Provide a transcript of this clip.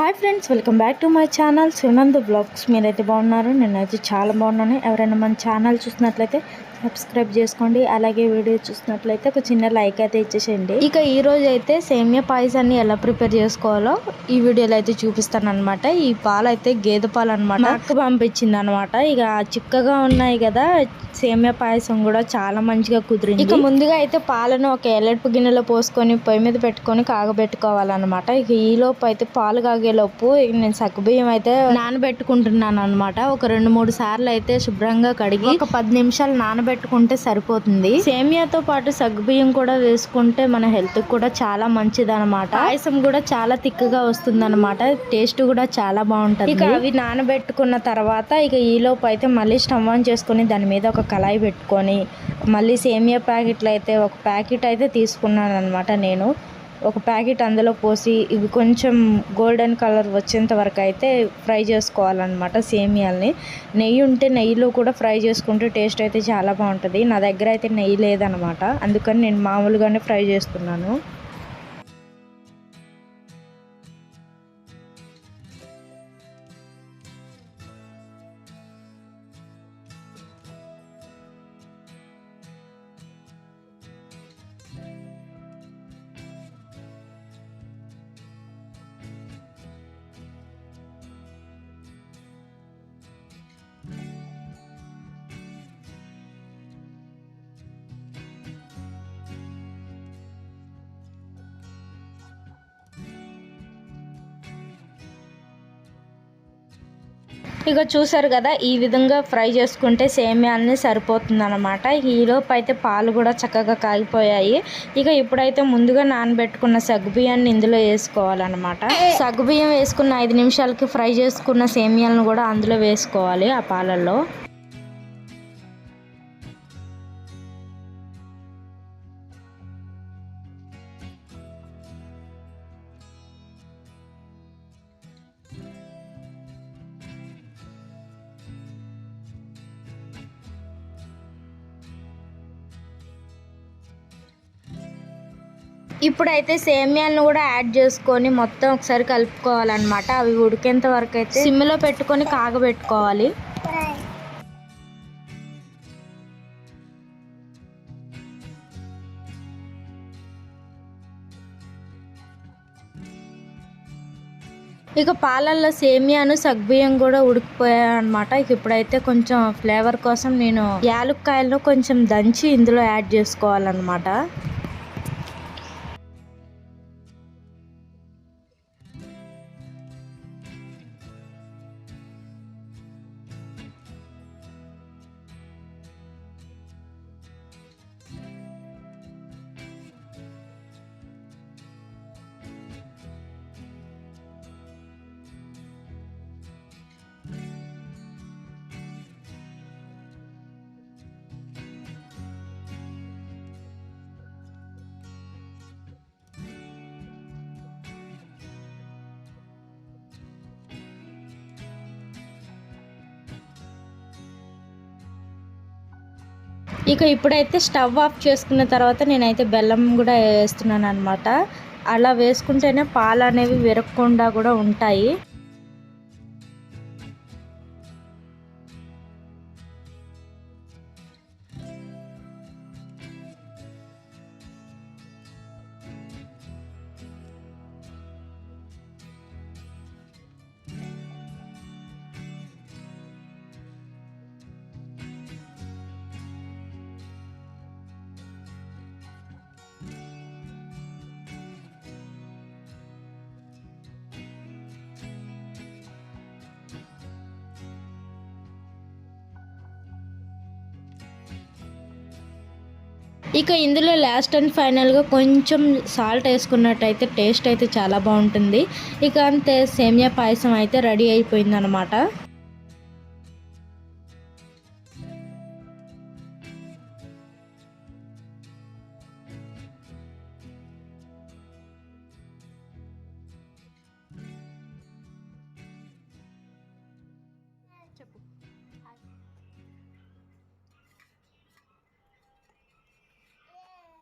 Hi friends welcome back to my channel. Sunand blogs. మీరైతే బాగున్నారు? నేనైతే చాలా బాగున్నాను. ఎవరైనా మన ఛానల్ చూసినట్లయితే సబ్స్క్రైబ్ చేసుకోండి. అలాగే వీడియో చూసినట్లయితే ఒక చిన్న లైక్ అయితే ఇచ్చేసేయండి. ఇక ఈ రోజు అయితే సేమియా పాయసాన్ని ఎలా ప్రిపేర్ చేసుకోవాలో ఈ వీడియోలో అయితే చూపిస్తాను అనమాట ఈ పాలు అయితే గేదె పాలు అనమాట అక్క పంపించింది అనమాట ఇక చిక్కగా ఉన్నాయి కదా సేమియా పాయసం కూడా చాలా మంచిగా కుదిరింది. ఇక ముందుగా అయితే పాలను ఒక ఎల్లడిపు గిన్నెలో పోసుకొని పొయ్యి మీద పెట్టుకొని కాగబెట్టుకోవాలన్నమాట. ఇక ఈ లోపు అయితే పాలు కాగేలోపు ఇక నేను సగ్గుబియ్యం అయితే నానబెట్టుకుంటున్నాను అనమాట ఒక రెండు మూడు సార్లు అయితే శుభ్రంగా కడిగి ఒక పది నిమిషాలు నానబెట్టుకుంటే సరిపోతుంది. సేమియాతో పాటు సగ్గుబియ్యం కూడా వేసుకుంటే మన హెల్త్ కూడా చాలా మంచిది అనమాట పాయసం కూడా చాలా తిక్కగా వస్తుంది అనమాట టేస్ట్ కూడా చాలా బాగుంటది. ఇక అవి నానబెట్టుకున్న తర్వాత ఇక ఈ లోపు అయితే మళ్ళీ స్టవ్ ఆన్ చేసుకొని దాని మీద ఒక కళాయి పెట్టుకొని మళ్ళీ సేమియా ప్యాకెట్లు అయితే ఒక ప్యాకెట్ అయితే తీసుకున్నాను అనమాట నేను. ఒక ప్యాకెట్ అందులో పోసి ఇవి కొంచెం గోల్డెన్ కలర్ వచ్చేంత వరకు అయితే ఫ్రై చేసుకోవాలన్నమాట సేమియాల్ని. నెయ్యి ఉంటే నెయ్యిలో కూడా ఫ్రై చేసుకుంటే టేస్ట్ అయితే చాలా బాగుంటుంది. నా దగ్గర అయితే నెయ్యి లేదనమాట అందుకని నేను మామూలుగానే ఫ్రై చేస్తున్నాను. ఇక చూసారు కదా ఈ విధంగా ఫ్రై చేసుకుంటే సేమ్యాలని సరిపోతుంది అనమాట ఈలోపు అయితే పాలు కూడా చక్కగా కాగిపోయాయి. ఇక ఇప్పుడైతే ముందుగా నానబెట్టుకున్న సగ్గుబియ్యాన్ని ఇందులో వేసుకోవాలన్నమాట. సగ్గుబియ్యం వేసుకున్న ఐదు నిమిషాలకి ఫ్రై చేసుకున్న సేమియాలను కూడా అందులో వేసుకోవాలి ఆ పాలల్లో. ఇప్పుడైతే సేమియాలను కూడా యాడ్ చేసుకొని మొత్తం ఒకసారి కలుపుకోవాలన్నమాట. అవి ఉడికేంత వరకు అయితే సిమ్లో పెట్టుకొని కాగబెట్టుకోవాలి. ఇక పాలల్లో సేమియాను సగ్బియ్యం కూడా ఉడికిపోయాయి అనమాట ఇక ఇప్పుడైతే కొంచెం ఫ్లేవర్ కోసం నేను యాలుక్కాయలను కొంచెం దంచి ఇందులో యాడ్ చేసుకోవాలన్నమాట. ఇక ఇప్పుడైతే స్టవ్ ఆఫ్ చేసుకున్న తర్వాత నేనైతే బెల్లం కూడా వేస్తున్నాను అనమాట అలా వేసుకుంటేనే పాలు అనేవి విరగకుండా కూడా ఉంటాయి. ఇక ఇందులో లాస్ట్ అండ్ ఫైనల్గా కొంచెం సాల్ట్ వేసుకున్నట్టయితే టేస్ట్ అయితే చాలా బాగుంటుంది. ఇక అంతే సేమియా పాయసం అయితే రెడీ అయిపోయిందనమాట చెప్పు.